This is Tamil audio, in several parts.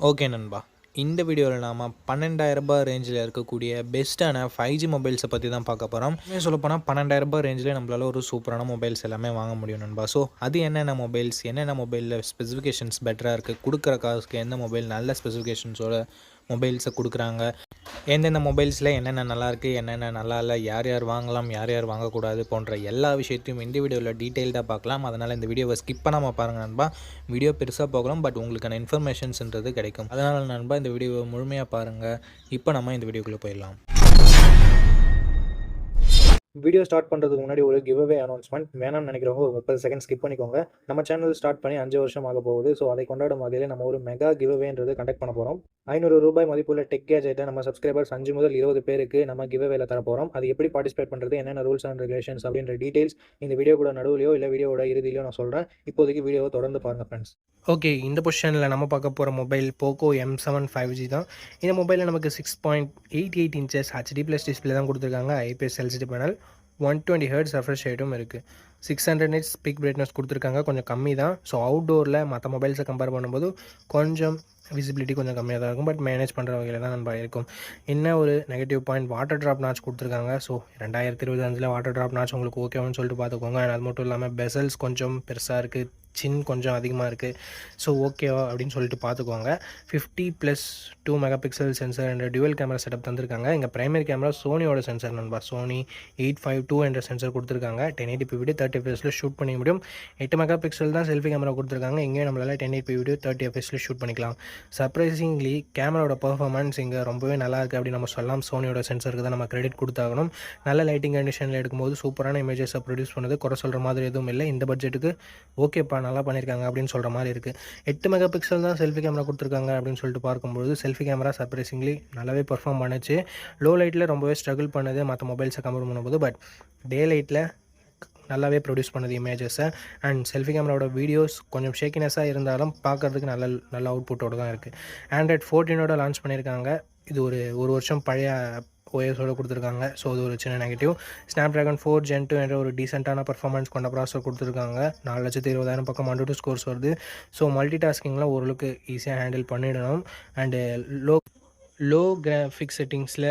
ஓகே நண்பா. இந்த வீடியோவில் நாம் பன்னெண்டாயிரரூபா ரேஞ்சில் இருக்கக்கூடிய பெஸ்ட்டான ஃபைவ் ஜி மொபைல்ஸை பற்றி தான் பார்க்க போகிறோம் இன்னும் சொல்லப்போனால் பன்னெண்டாயிரரூபா ரேஞ்சில் நம்மளால் ஒரு சூப்பரான மொபைல்ஸ் எல்லாமே வாங்க முடியும் நண்பா. ஸோ அது என்னென்ன மொபைல்ஸ் என்னென்ன மொபைலில் ஸ்பெசிஃபிகேஷன்ஸ் பெட்டராக இருக்குது கொடுக்குற காசுக்கு எந்த மொபைல் நல்ல ஸ்பெசிஃபிகேஷன்ஸோட மொபைல்ஸை கொடுக்குறாங்க. எந்தெந்த மொபைல்ஸில் என்னென்ன நல்லா இருக்குது என்னென்ன நல்லா இல்லை யார் யார் வாங்கலாம் யார் யார் வாங்கக்கூடாது போன்ற எல்லா விஷயத்தையும் இந்த வீடியோவில் டீட்டெயில்டாக பார்க்கலாம். அதனால் இந்த வீடியோவை ஸ்கிப் பண்ணாமல் பாருங்கள் நண்பா. வீடியோ பெருசாக போகலாம் பட் உங்களுக்கான இன்ஃபர்மேஷன்ஸ்ன்றது கிடைக்கும். அதனால் நண்பா இந்த வீடியோவை முழுமையாக பாருங்கள். இப்போ நம்ம இந்த வீடியோக்குள்ளே போயிடலாம். வீடியோ ஸ்டார்ட் பண்ணுறதுக்கு முன்னாடி ஒரு கிவ்வே அனௌன்ஸ்மெண்ட் வேணாம்னு நினைக்கிறவங்க ஒரு முப்பது செகண்ட் ஸ்கிப் பண்ணிக்கோங்க. நம்ம சேனல் ஸ்டார்ட் பண்ணி அஞ்சு வருஷம் ஆக போகுது. ஸோ அதை கொண்டாடும் வகையில் நம்ம ஒரு மெகா கிவ்வேன்றது கண்டக்ட் பண்ண போகிறோம் ஐநூறு ரூபாய் மதிப்புள்ள டெக் கேஜெட்டை நம்ம சப்ஸ்கிரைபர்ஸ் அஞ்சு முதல் இருபது பேருக்கு நம்ம கிவ்வேல தர போகிறோம் அது எப்படி பார்ட்டிசிபேட் பண்ணுறது என்னென்ன ரூல்ஸ் அண்ட் ரெகுலேஷன்ஸ் அப்படின்ற டீடைல்ஸ் இந்த வீடியோ கூட நடுவிலையோ இல்லை வீடியோட இறுதியிலையோ நான் சொல்கிறேன் இப்போதைக்கு வீடியோவை தொடர்ந்து பாருங்கள் ஃப்ரெண்ட்ஸ் ஓகே இந்த பொசிஷனில் நம்ம பார்க்க போகிற mobile Poco M seven five G தான். இந்த மொபைலில் நமக்கு six point eight eight inches HD plus display தான் கொடுத்துருக்காங்க. IPS LCD panel one twenty hertz refresh ரேட்டும் இருக்குது six hundred nits peak brightness கொடுத்துருக்காங்க. கொஞ்சம் கம்மி தான் ஸோ அவுட்டோரில் மற்ற மொபைல்ஸை கம்பேர் பண்ணும்போது கொஞ்சம் விசிபிலிட்டி கொஞ்சம் கம்மியாக தான் இருக்கும். பட் மேனேஜ் பண்ணுற வகையில் தான் நம்ம இருக்கும். என்ன ஒரு negative point water drop notch கொடுத்துருக்காங்க? ஸோ ரெண்டாயிரத்தி இருபத்தஞ்சில் வாட்டர் ட்ராப் நாச் உங்களுக்கு ஓகேவான்னு சொல்லிட்டு பார்த்துக்கோங்க. அது மட்டும் இல்லாமல் பெசல்ஸ் கொஞ்சம் பெருசாக இருக்குது சின் கொஞ்சம் அதிகமாக இருக்குது ஸோ ஓகேவா அப்படின்னு சொல்லிட்டு பார்த்துக்கோங்க. Fifty plus two mega pixel sensor என்ற டியூவல் கேமரா செட்டப் தந்திருக்காங்க. எங்கள் பிரைமரி கேமரா சோனியோட சென்சர் நண்பா. சோனி எயிட் ஃபைவ் டூ என்ற சென்சர் கொடுத்துருக்காங்க. டென் எயிட்டி வீடியோ தேர்ட்டி எஃப்எஸில் ஷூட் பண்ணிக்க முடியும். எட்டு மெகா பிக்சல் தான் செல்ஃபி கேமரா கொடுத்துருக்காங்க. இங்கேயும் நம்மளால் டென் எயிட்டி வீடியோ தேர்ட்டி எஃப்எஸில் ஷூட் பண்ணிக்கலாம். சர்ப்ரைசிங்லி கேமராவோட பர்ஃபார்மன்ஸ் இங்கே ரொம்பவே நல்லா இருக்குது அப்படின்னு நம்ம சொல்லலாம். சோனியோட சென்சருக்கு தான் நம்ம கிரெடிட் கொடுத்தாகணும். நல்ல லைட்டிங் கண்டிஷனில் எடுக்கும்போது சூப்பரான இமேஜஸை ப்ரொடியூஸ் பண்ணுது. குறை சொல்கிற மாதிரி எதுவும் இல்லை. இந்த பட்ஜெட்டுக்கு ஓகேப்பா நல்லா பண்ணியிருக்காங்க அப்படின்னு சொல்கிற மாதிரி இருக்குது எட்டு மெகா பிக்சல் தான் செல்ஃபி கேமரா கொடுத்துருக்காங்க அப்படின்னு சொல்லிட்டு பார்க்கும்போது செல்ஃபி கேமரா சர்ப்ரைசிங்லி நல்லாவே பர்ஃபார்ம் பண்ணுச்சு. லோ லைட்டில் ரொம்பவே ஸ்ட்ரகிள் பண்ணுது. மற்ற மொபைல்ஸை கம்பேர் பண்ணும்போது. பட் டே லைட்டில் நல்லாவே ப்ரொடியூஸ் பண்ணுது இமேஜஸை அண்ட் செல்ஃபி கேமராவோட வீடியோஸ் கொஞ்சம் ஷேக்கினஸாக இருந்தாலும் பார்க்குறதுக்கு நல்ல நல்ல அவுட்புட்டோடு தான் இருக்குது ஆண்ட்ராய்ட் ஃபோர்டீனோட லான்ச் பண்ணியிருக்காங்க இது ஒரு ஒரு வருஷம் பழைய ஓஎஸோடு கொடுத்துருக்காங்க. ஸோ அது ஒரு சின்ன negative snapdragon four gen two என்ற ஒரு டீசெண்டான பர்ஃபார்மன்ஸ் கொண்ட ப்ராசஸர் கொடுத்துருக்காங்க. நாலு லட்சத்து இருபதாயிரம் பக்கம் மண்டு டூ ஸ்கோர்ஸ் வருது. ஸோ மல்டி டாஸ்கிங்லாம் ஓரளவுக்கு ஈஸியாக ஹேண்டில் பண்ணிடணும். அண்டு லோ லோ கிராஃபிக் செட்டிங்ஸில்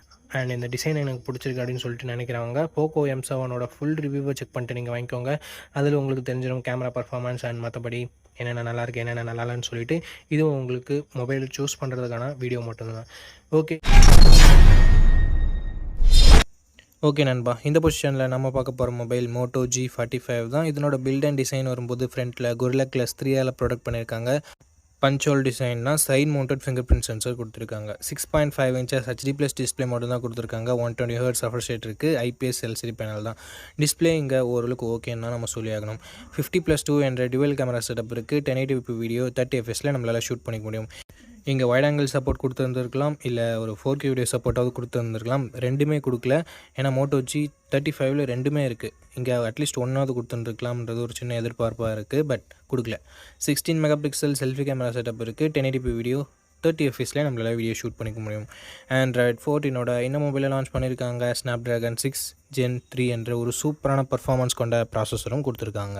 அண்ட் இந்த டிசைன் எனக்கு பிடிச்சிருக்கு அப்படின்னு சொல்லிட்டு நினைக்கிறவங்க போக்கோ எம் செவனோட ஃபுல் ரிவ்யூவை செக் பண்ணிட்டு நீங்கள் வாங்கிக்கோங்க. அதில் உங்களுக்கு தெரிஞ்சிடும் கேமரா பர்ஃபார்மன்ஸ் அண்ட் மற்றபடி என்னென்ன நல்லா இருக்குது என்னென்ன நல்லா இல்லைன்னு சொல்லிட்டு இதுவும் உங்களுக்கு மொபைல் சூஸ் பண்ணுறதுக்கான வீடியோ மட்டும்தான். ஓகே ஓகே நண்பா. இந்த பொசிஷனில் நம்ம பார்க்க போகிற mobile Moto G forty five தான். இதனோட பில்ட் அண்ட் டிசைன் வரும்போது ஃப்ரண்ட்டில் குரிலா கிளாஸ் த்ரீயால் ப்ரொடக்ட் பண்ணியிருக்காங்க. Punch hole டிசைன்னா side mounted finger print sensor கொடுத்துருக்காங்க. Six point five inches HD plus display மட்டும் தான் கொடுத்துருக்காங்க. ஒன் டுவெண்ட்டி ஹர்ட்ஸ் சஃபர் ரேட் இருக்குது ஐபிஎஸ் எல்சிடி பேனல் தான். டிஸ்பிளே இங்கே ஓரளவுக்கு ஓகேன்னா நம்ம சொல்லி ஆகணும் ஃபிஃப்டி ப்ளஸ் டூ என்ற டிவல் கேமரா செட்டப் இருக்குது டென் எயிட்டி வீடியோ தேர்ட்டி எஃப்எஸில் நம்மளால் ஷூட் பண்ணிக்க முடியும். இங்கே வைட் ஆங்கிள் சப்போர்ட் கொடுத்துருந்துருக்கலாம் இல்லை ஒரு ஃபோர் கே வீடியோ சப்போர்ட்டாவது கொடுத்துருந்துருக்கலாம் ரெண்டுமே கொடுக்கல. ஏன்னா மோட்டோ ஜி தேர்ட்டி ஃபைவ்ல ரெண்டுமே இருக்குது இங்கே அட்லீஸ்ட் ஒன்றாவது கொடுத்துருக்கலாம்ன்றது ஒரு சின்ன எதிர்பார்ப்பாக இருக்குது பட் கொடுக்கல. Sixteen mega pixel selfie camera setup இருக்குது டென் எயிட்டி வீடியோ தேர்ட்டி எஃப்எஸ்லேயே நம்மளால் வீடியோ ஷூட் பண்ணிக்க முடியும். ஆண்ட்ராய்ட் ஃபோர்டீனோட இந்த மொபைலில் லான்ச் பண்ணியிருக்காங்க snap dragon six gen three என்ற ஒரு சூப்பரான பர்ஃபார்மன்ஸ் கொண்ட ப்ராசஸரும் கொடுத்துருக்காங்க.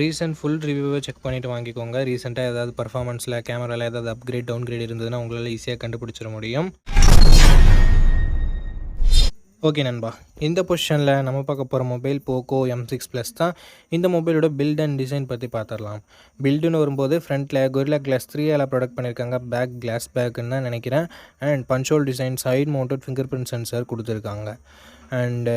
ரீசெண்ட் ஃபுல் ரிவ்யூவை செக் பண்ணிவிட்டு வாங்கிக்கோங்க. ரீசெண்டாக ஏதாவது பர்ஃபார்மன்ஸில் கேமராவில் ஏதாவது அப்கிரேட் டவுன் கிரேட் இருந்ததுன்னா உங்களால் ஈஸியாக கண்டுபிடிச்சிட முடியும். ஓகே நண்பா. இந்த பொசிஷனில் நம்ம பார்க்க போகிற mobile Poco M six plus தான். இந்த மொபைலோட பில்ட் அண்ட் டிசைன் பற்றி பார்த்துடலாம். பில்டுன்னு வரும்போது ஃப்ரண்ட்டில் கொரிலா கிளாஸ் த்ரீ எல்லாம் ப்ரொடக்ட் பண்ணியிருக்காங்க பேக் கிளாஸ் பேக்குன்னு தான் நினைக்கிறேன். And punch hole design side mounted finger print sensor கொடுத்துருக்காங்க. அண்டு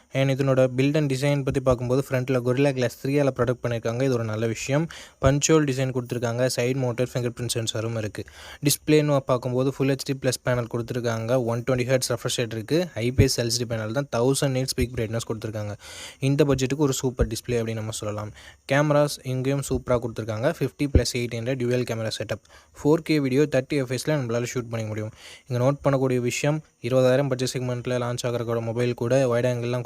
அண்ட் இதனோட பில்ட் அண்ட் டிசைன் பற்றி பார்க்கும்போது ஃப்ரண்ட்டில் கொரில்லா கிளாஸ் த்ரீயால் ப்ரொடக்ட் பண்ணியிருக்காங்க. இது ஒரு நல்ல விஷயம். பஞ்சோல் டிசைன் கொடுத்துருக்காங்க. சைட் மோட்டர் ஃபிங்கர் பிரிண்ட் சென்சரும் இருக்குது டிஸ்பிளேன்னு பார்க்கும்போது ஃபுல் ஹெச்டி ப்ளஸ் பேனல் கொடுத்துருக்காங்க. One twenty hertz refresh rate இருக்குது ஐபிஎஸ் எல்சிடி பேனல் தான் தௌசண்ட் எயிட் ஸ்பீக் பிரைட்னஸ் கொடுத்துருக்காங்க. இந்த பட்ஜெட்டுக்கு ஒரு சூப்பர் டிஸ்பிளே அப்படின்னு நம்ம சொல்லலாம். கேமராஸ் இங்கேயும் சூப்பராக கொடுத்துருக்காங்க. ஃபிஃப்டி ப்ளஸ் எயிட் என்ற dual camera setup four K video thirty எஃப்எஸில் நம்மளால் ஷூட் பண்ணிக்க முடியும். இங்கே நோட் பண்ணக்கூடிய விஷயம் இருபதாயிரம் பட்ஜெட் செக்மெண்ட்டில் லான்ச் ஆகிறக்கூட மொபைல் கூட வைட் ஆங்கிள்லாம்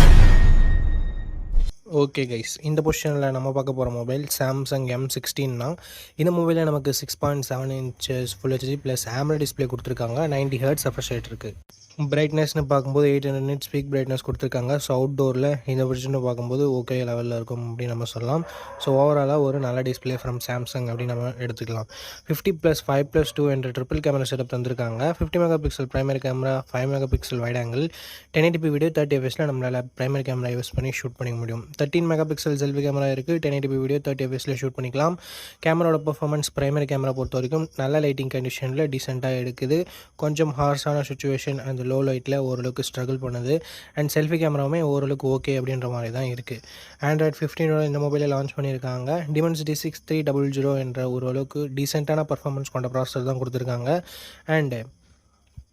ஓகே கைஸ் இந்த பொசிஷனில் நம்ம பார்க்க போகிற மொபைல் சாம்சங் எம் சிக்ஸ்டீன்னா இந்த மொபைலில் நமக்கு six point seven inches full HD plus ஆம்ரா display கொடுத்துருக்காங்க. நைன்டி ஹர்ட்ஸ் ரெஃப்ரெஷ் ரேட் இருக்குது பிரைட்னஸ்னு பார்க்கும்போது eight hundred nit speak brightness கொடுத்துருக்காங்க. ஸோ அவுட்டோரில் இந்த பொசிஷனை பார்க்கும்போது ஓகே லெவலில் இருக்கும் அப்படின்னு நம்ம சொல்லலாம். ஸோ ஓவராலாக ஒரு நல்ல டிஸ்பிளே ஃப்ரம் சாம்சங் அப்படின்னு நம்ம எடுத்துக்கலாம். Fifty plus five plus two என்ற ட்ரிபிள் கேமரா செட்டப் தந்திருக்காங்க. Fifty mega pixel primary camera five mega pixel wide angle ten eighty video thirty எஃப்எஸில் நம்மளால் ப்ரைமரி கேமரா யூஸ் பண்ணி ஷூட் பண்ணிக்க முடியும். Thirteen mega pixel selfie camera இருக்குது டென் எயிட்டி வீடியோ தேர்ட்டி எஃப்எஸில் ஷூட் பண்ணிக்கலாம். கேமராவோட பர்ஃபார்மன்ஸ் பிரைமரி கேமரா பொறுத்த வரைக்கும் நல்ல லைட்டிங் கண்டிஷனில் டீசெண்டாக எடுக்குது. கொஞ்சம் ஹார்ஷான சுச்சுவேஷன் அந்த லோ லைட்டில் ஓரளவுக்கு ஸ்ட்ரகிள் பண்ணுது. அண்ட் செல்ஃபி கேமராவுமே ஓரளவுக்கு ஓகே அப்படின்ற மாதிரி தான் இருக்குது ஆண்ட்ராய்ட் ஃபிஃப்டீனோட இந்த மொபைலை லான்ச் பண்ணியிருக்காங்க. Dimensity six three double zero என்ற ஓரளவுக்கு டீசெண்டான பர்ஃபார்மன்ஸ் கொண்ட ப்ராசஸர் தான் கொடுத்துருக்காங்க. அண்டு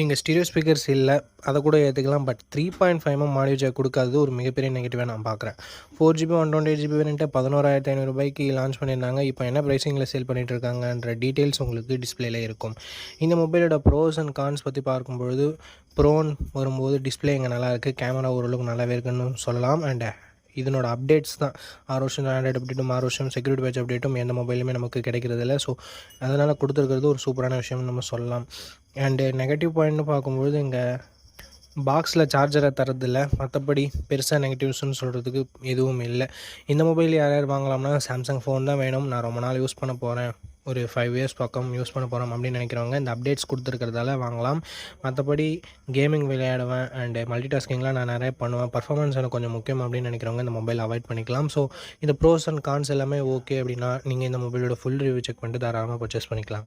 இங்கே ஸ்டீரியோ ஸ்பீக்கர்ஸ் இல்லை அதை கூட ஏற்றுக்கலாம் but three point five M audio jack கொடுக்காதது ஒரு மிகப்பெரிய நெகட்டிவாக நான் பார்க்குறேன். Four GB one twenty GB வேணுன்ட்டு பதினோராயிரத்தி ஐநூறுபாய்க்கு லான்ச் பண்ணியிருந்தாங்க. இப்போ என்ன ப்ரைஸிங்கில் சேல் பண்ணிகிட்டு இருக்காங்கன்ற டீட்டெயில்ஸ் உங்களுக்கு டிஸ்பிளேல இருக்கும். இந்த மொபைலோட ப்ரோஸ் அண்ட் கான்ஸ் பற்றி பார்க்கும்பொழுது ப்ரோன் வரும்போது டிஸ்பிளே இங்கே நல்லாயிருக்கு கேமரா ஓரளவுக்கு நல்லாவே இருக்குன்னு சொல்லலாம். அண்ட் இதனோட அப்டேட்ஸ் தான். ஆறு வருஷம் ஆண்ட்ராய்டு அப்டேட்டும் ஆறு வருஷம் செக்யூரிட்டி பேட்ச் அப்டேட்டும் எந்த மொபைலுமே நமக்கு கிடைக்கிறதில்ல. ஸோ அதனால் கொடுத்துருக்கிறது ஒரு சூப்பரான விஷயம்னு நம்ம சொல்லலாம். அண்டு நெகட்டிவ் பாயிண்ட்னு பார்க்கும்போது இங்கே பாக்ஸில் சார்ஜரை தரதில்ல மற்றபடி பெருசாக நெகட்டிவ்ஸ்னு சொல்கிறதுக்கு எதுவும் இல்லை. இந்த மொபைல் யார் யார் வாங்கலாம்னா சாம்சங் ஃபோன் தான் வேணும். நான் ரொம்ப நாள் யூஸ் பண்ண போகிறேன் ஒரு ஃபைவ் இயர்ஸ் பக்கம் யூஸ் பண்ண போகிறோம் அப்படின்னு நினைக்கிறவங்க இந்த அப்டேட்ஸ் கொடுத்துருக்கிறதால வாங்கலாம். மற்றபடி கேமிங் விளையாடுவேன் அண்டு மல்டி டாஸ்கிங்லாம் நான் நிறைய பண்ணுவேன். பர்ஃபார்மன்ஸ் எனக்கு கொஞ்சம் முக்கியம் அப்படின்னு நினைக்கிறவங்க இந்த மொபைல் அவாய்ட் பண்ணிக்கலாம். ஸோ இந்த ப்ரோஸ் அண்ட் கான்ஸ் எல்லாமே ஓகே அப்படின்னா நீங்கள் இந்த மொபைலோட ஃபுல் ரிவ்யூ செக் பண்ணிட்டு தாராளமாக பர்ச்சேஸ் பண்ணிக்கலாம்.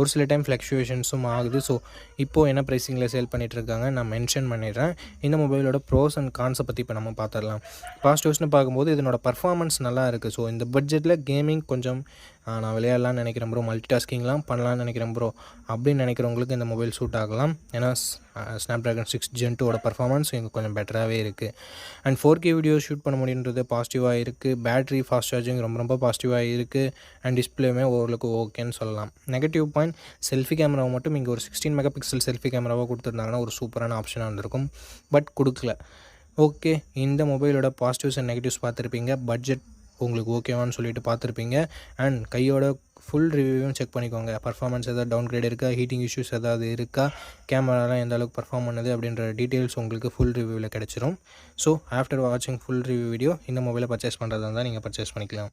ஒரு சில டைம் ஃப்ளக்ஷுவேஷன்ஸும் ஆகுது. ஸோ இப்போது என்ன ப்ரைஸிங்கில் சேல் பண்ணிகிட்ருக்காங்க நான் மென்ஷன் பண்ணிடுறேன். இந்த மொபைலோட ப்ரோஸ் அண்ட் கான்ஸை பற்றி இப்போ நம்ம பார்த்துடலாம் பாசிட்டிவ்ஸ்னு பார்க்கும்போது இதனோட பர்ஃபார்மன்ஸ் நல்லா இருக்குது ஸோ இந்த பட்ஜெட்டில் கேமிங் கொஞ்சம் நான் விளையாடலாம்னு நினைக்கிறேன் ப்ரோ மல்டி டாஸ்கிங்லாம் பண்ணலாம்னு நினைக்கிறேன் ப்ரோ அப்படின்னு நினைக்கிறவங்களுக்கு இந்த மொபைல் சூட் ஆகலாம். ஏன்னா ஸ்னாப் ட்ராகன் சிக்ஸ் ஜென் டூவோட பர்ஃபார்மன்ஸ் இங்கே கொஞ்சம் பெட்டராகவே இருக்குது and four K video shoot பண்ண முடியுன்றது பாசிட்டிவாக இருக்குது பேட்ரி ஃபாஸ்ட் சார்ஜிங் ரொம்ப ரொம்ப பாசிட்டிவாக இருக்குது அண்ட் டிஸ்பிளேமே ஓரளவுக்கு ஓகேன்னு சொல்லலாம். நெகட்டிவ் பாயிண்ட் செல்ஃபி கேமராவை மட்டும் இங்கே ஒரு சிக்ஸ்டீன் மெகா பிக்சல் செல்ஃபி கேமராவாக கொடுத்துருந்தாங்கன்னா ஒரு சூப்பரான ஆப்ஷனாக இருந்திருக்கும். பட் கொடுக்கல. ஓகே இந்த மொபைலோட பாசிட்டிவ்ஸ் அண்ட் நெகட்டிவ்ஸ் பார்த்துருப்பீங்க. பட்ஜெட் உங்களுக்கு ஓகேவான்னு சொல்லிட்டு பார்த்துருப்பீங்க. அண்ட் கையோட ஃபுல் ரிவ்யூவும் செக் பண்ணிக்கோங்க. பர்ஃபார்மன்ஸ் எதாவது டவுன் கிரேட் இருக்கா? ஹீட்டிங் இஷ்யூஸ் ஏதாவது இருக்கா? கேமராலாம் எந்த அளவுக்கு பர்ஃபார்ம் பண்ணுது அப்படின்ற டீட்டெயில்ஸ் உங்களுக்கு ஃபுல் ரிவ்யூவில் கிடச்சிரும். ஸோ ஆஃப்டர் வாட்சிங் ஃபுல் ரிவ்யூ வீடியோ இந்த மொபைலை பர்ச்சேஸ் பண்ணுறதா இருந்தால் நீங்கள் பர்ச்சேஸ் பண்ணிக்கலாம்.